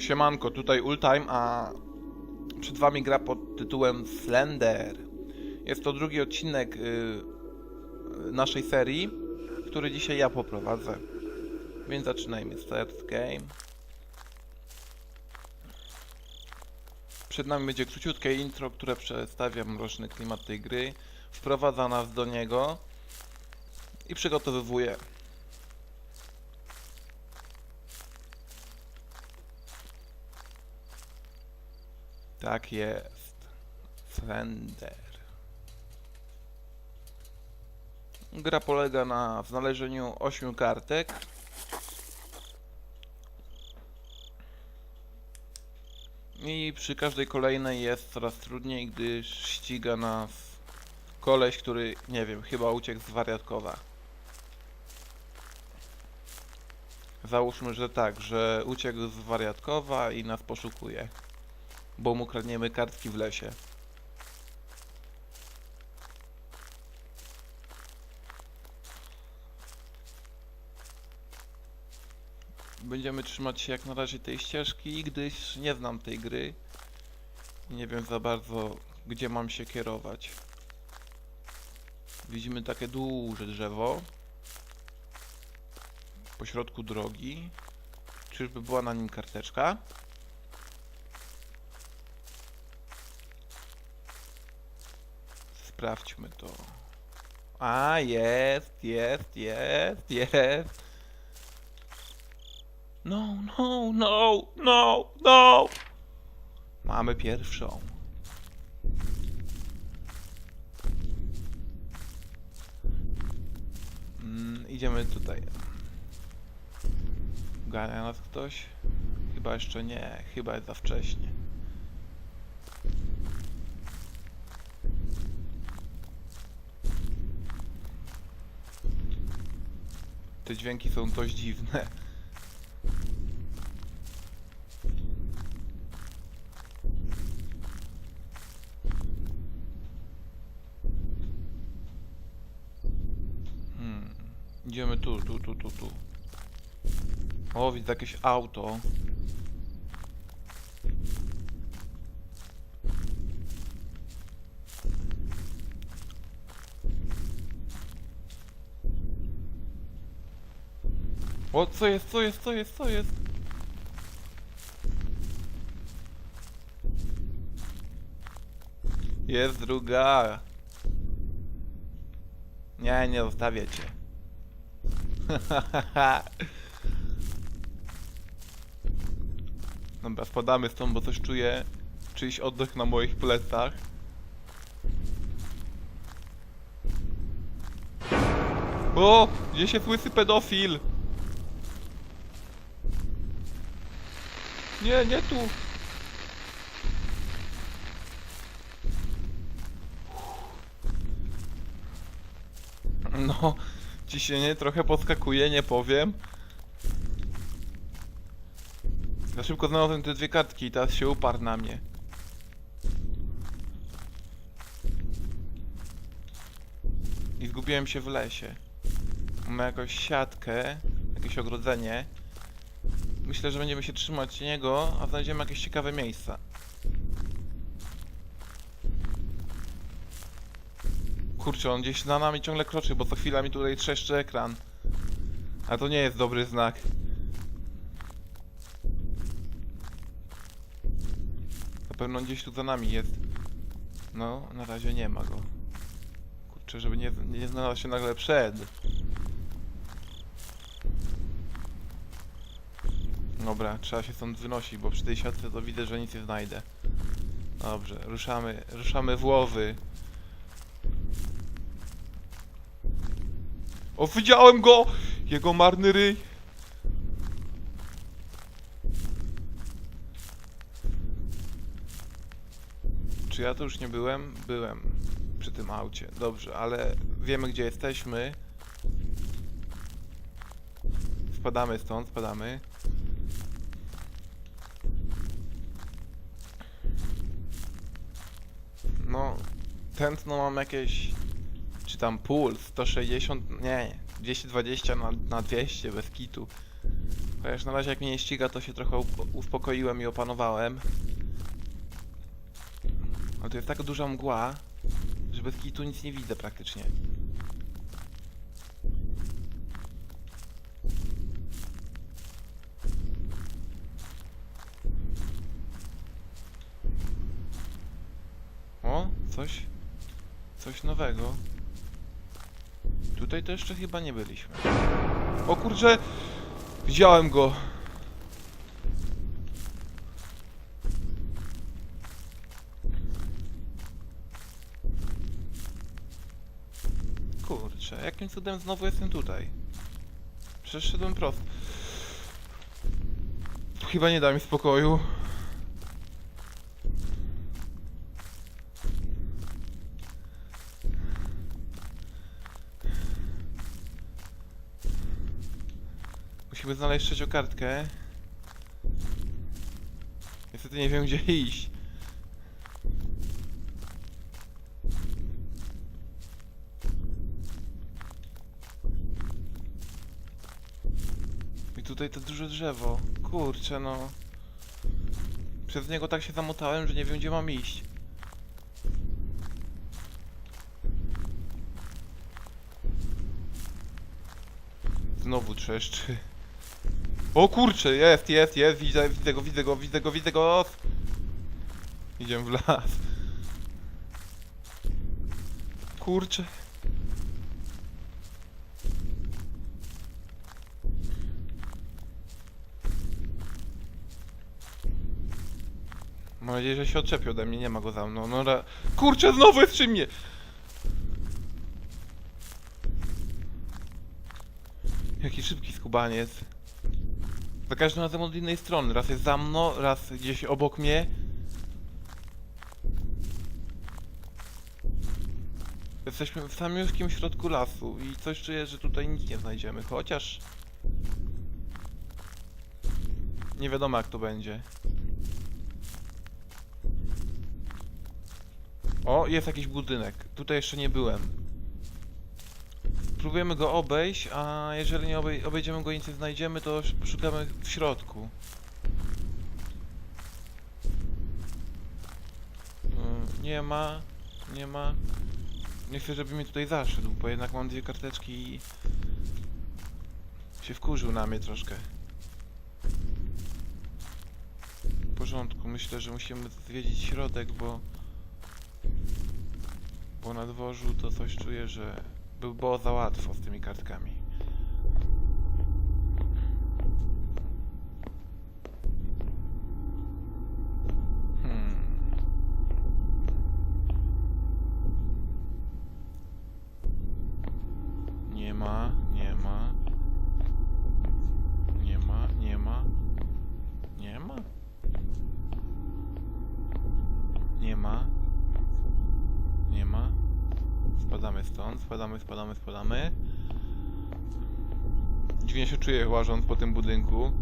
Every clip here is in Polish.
Siemanko, tutaj Ultime, a przed wami gra pod tytułem Slender. Jest to drugi odcinek y, naszej serii, który dzisiaj ja poprowadzę. Więc zaczynajmy. Start game. Przed nami będzie króciutkie intro, które przedstawia mroczny klimat tej gry, wprowadza nas do niego i przygotowywuje Tak jest. Slender. Gra polega na znalezieniu 8 kartek. I przy każdej kolejnej jest coraz trudniej, gdyż ściga nas koleś, który, nie wiem, chyba uciekł z wariatkowa. Załóżmy, że tak, że uciekł z wariatkowa i nas poszukuje bo mu kradniemy kartki w lesie. Będziemy trzymać się jak na razie tej ścieżki, gdyż nie znam tej gry. Nie wiem za bardzo, gdzie mam się kierować. Widzimy takie duże drzewo. Po środku drogi. Czyżby była na nim karteczka? Sprawdźmy to. A, jest, jest, jest, jest. No, no, no, no, no. Mamy pierwszą. Mm, idziemy tutaj. Gania nas ktoś? Chyba jeszcze nie, chyba jest za wcześnie. Te dźwięki są dość dziwne. Hmm. Idziemy tu, tu, tu, tu, tu. O, widzę jakieś auto. O, co jest, co jest, co jest, co jest? Jest druga. Nie, nie zostawię cię. Dobra, spadamy stąd, bo coś czuję. Czyjś oddech na moich plecach. O! Gdzie się łysy pedofil? Nie, nie tu. No, ciśnienie trochę podskakuje, nie powiem. Za szybko znalazłem te dwie kartki i teraz się uparł na mnie. I zgubiłem się w lesie. Mamy jakąś siatkę, jakieś ogrodzenie. Myślę, że będziemy się trzymać niego, a znajdziemy jakieś ciekawe miejsca. Kurczę, on gdzieś za nami ciągle kroczy, bo co chwila mi tutaj trzeszczy ekran. A to nie jest dobry znak. Na pewno gdzieś tu za nami jest. No, na razie nie ma go. Kurczę, żeby nie, nie znalazł się nagle przed. Dobra, trzeba się stąd wynosić, bo przy tej siatce to widzę, że nic nie znajdę. Dobrze, ruszamy, ruszamy w łowy. O, widziałem go! Jego marny ryj. Czy ja to już nie byłem? Byłem przy tym aucie. Dobrze, ale wiemy gdzie jesteśmy. Spadamy stąd, spadamy. No, tętno mam jakieś... Czy tam puls? 160... Nie, 220 na, na 200 bez kitu. Wiesz, na razie jak mnie nie ściga, to się trochę uspokoiłem i opanowałem. Ale to jest tak duża mgła, że bez kitu nic nie widzę praktycznie. O, coś. Coś nowego. To jeszcze chyba nie byliśmy. O kurczę! Widziałem go! Kurczę, jakim cudem znowu jestem tutaj? Przeszedłem prosto. Chyba nie da mi spokoju. Musimy znaleźć trzecią kartkę. Niestety nie wiem gdzie iść. I tutaj to duże drzewo. Kurczę no. Przez niego tak się zamotałem, że nie wiem gdzie mam iść. Znowu trzeszczy. O kurczę, jest, jest, jest, widzę, widzę go, widzę go, widzę go, widzę go. Idziemy w las. Kurczę. Mam nadzieję, że się odczepi ode mnie, nie ma go za mną. No ra... Kurczę, znowu jest przy mnie! Jaki szybki skubaniec. Za każdym razem od innej strony. Raz jest za mną, raz gdzieś obok mnie. Jesteśmy w samiuskim środku lasu i coś czuję, że tutaj nic nie znajdziemy, chociaż... Nie wiadomo jak to będzie. O, jest jakiś budynek. Tutaj jeszcze nie byłem. Próbujemy go obejść, a jeżeli nie obej obejdziemy go i nic nie znajdziemy, to sz- szukamy w środku. Y, Nie ma, nie ma. Nie chcę, żeby mnie tutaj zaszedł, bo jednak mam dwie karteczki i się wkurzył na mnie troszkę. W porządku, myślę, że musimy zwiedzić środek, bo bo na dworzu to coś czuję, że by było za łatwo z tymi kartkami. Hmm. Nie ma, nie ma. Nie ma, nie ma. Nie ma. Nie ma. Nie ma. Spadamy stąd, spadamy, spadamy, spadamy. Dziwnie się czuję łażąc po tym budynku.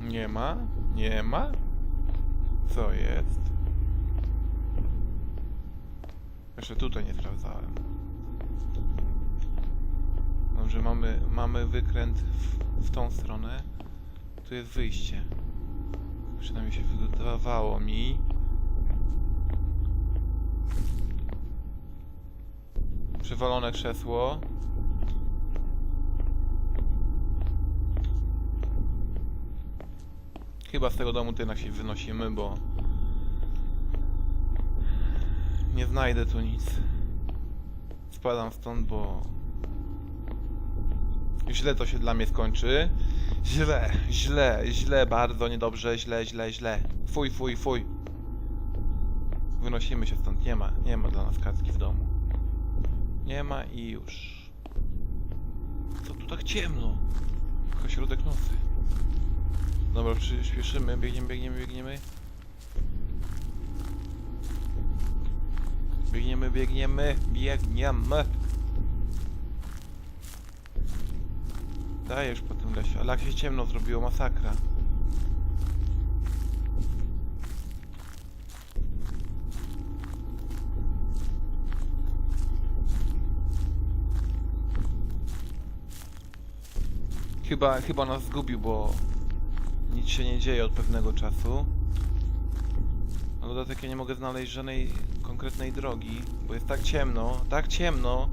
Nie ma? Nie ma? Co jest? Jeszcze tutaj nie sprawdzałem. Dobrze, mamy, mamy wykręt w, w tą stronę. Tu jest wyjście. Przynajmniej się wydawało mi. Przewalone krzesło. Chyba z tego domu jednak się wynosimy, bo nie znajdę tu nic. Spadam stąd, bo Źle to się dla mnie skończy. Źle, źle, źle, bardzo niedobrze, źle, źle, źle. Fuj, fuj, fuj. Wynosimy się stąd, nie ma, nie ma dla nas kartki w domu. Nie ma i już. Co tu tak ciemno? Tylko środek nocy. Dobra, przyspieszymy, biegniemy, biegniemy, biegniemy. Biegniemy, biegniemy, biegniemy. Daję już po tym lesie, ale jak się ciemno zrobiło, masakra. Chyba, chyba nas zgubił, bo nic się nie dzieje od pewnego czasu. Na dodatek ja nie mogę znaleźć żadnej konkretnej drogi, bo jest tak ciemno, tak ciemno,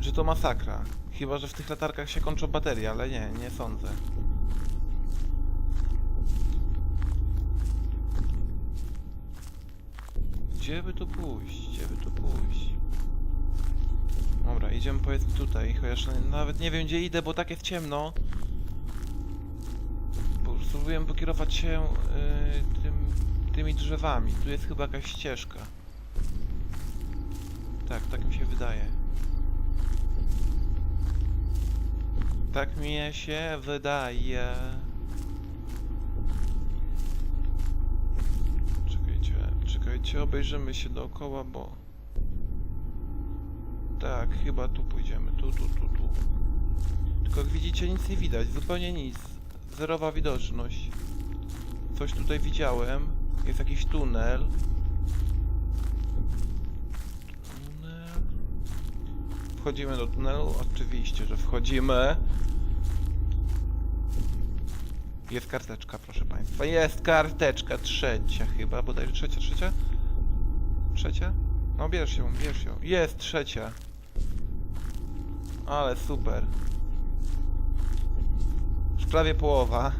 że to masakra. Chyba, że w tych latarkach się kończą baterie, ale nie, nie sądzę. Gdzie by tu pójść? Gdzie by tu pójść? Dobra, idziemy powiedzmy tutaj, chociaż nawet nie wiem gdzie idę, bo tak jest ciemno. Spróbuję pokierować się yy, tym, tymi drzewami. Tu jest chyba jakaś ścieżka. Tak, tak mi się wydaje. Tak mi się wydaje. Czekajcie, czekajcie, obejrzymy się dookoła, bo... Tak, chyba tu pójdziemy. Tu, tu, tu, tu. Tylko jak widzicie, nic nie widać. Zupełnie nic. Zerowa widoczność. Coś tutaj widziałem. Jest jakiś tunel. Wchodzimy do tunelu? Oczywiście, że wchodzimy. Jest karteczka, proszę Państwa. Jest karteczka trzecia chyba, bodajże trzecia, trzecia? Trzecia? No bierz ją, bierz ją. Jest trzecia. Ale super. Już prawie połowa.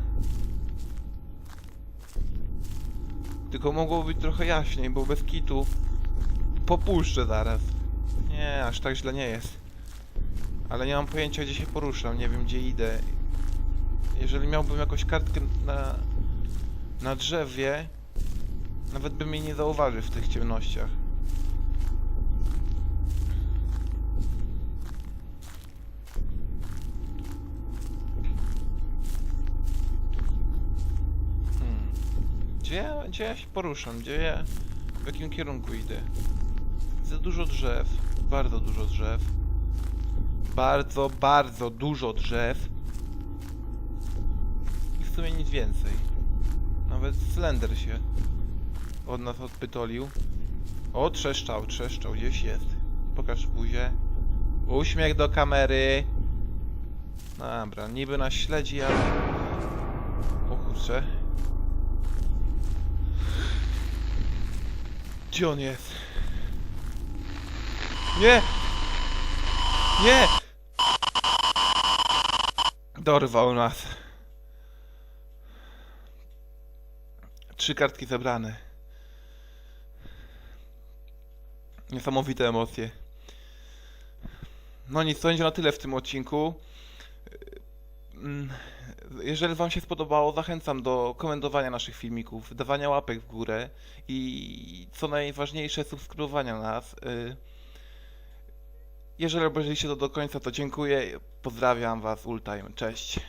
Tylko mogło być trochę jaśniej, bo bez kitu popuszczę zaraz. Nie, aż tak źle nie jest. Ale nie mam pojęcia gdzie się poruszam, nie wiem gdzie idę. Jeżeli miałbym jakąś kartkę na, na drzewie, nawet bym jej nie zauważył w tych ciemnościach. Hmm. Gdzie, ja- gdzie ja się poruszam? Gdzie ja... W jakim kierunku idę? Za dużo drzew. Bardzo dużo drzew. Bardzo, bardzo dużo drzew. I w sumie nic więcej. Nawet Slender się od nas odpytolił. O, trzeszczał, trzeszczał, gdzieś jest. Pokaż buzię. Uśmiech do kamery. Dobra, niby nas śledzi, ale... O kurczę. Gdzie on jest? Nie! Nie! Dorwał nas. Trzy kartki zebrane. Niesamowite emocje. No nic, to będzie na tyle w tym odcinku. Mm, Jeżeli Wam się spodobało, zachęcam do komentowania naszych filmików, dawania łapek w górę i co najważniejsze, subskrybowania nas. Jeżeli obejrzeliście to do końca, to dziękuję. Pozdrawiam Was, Ultime. Cześć.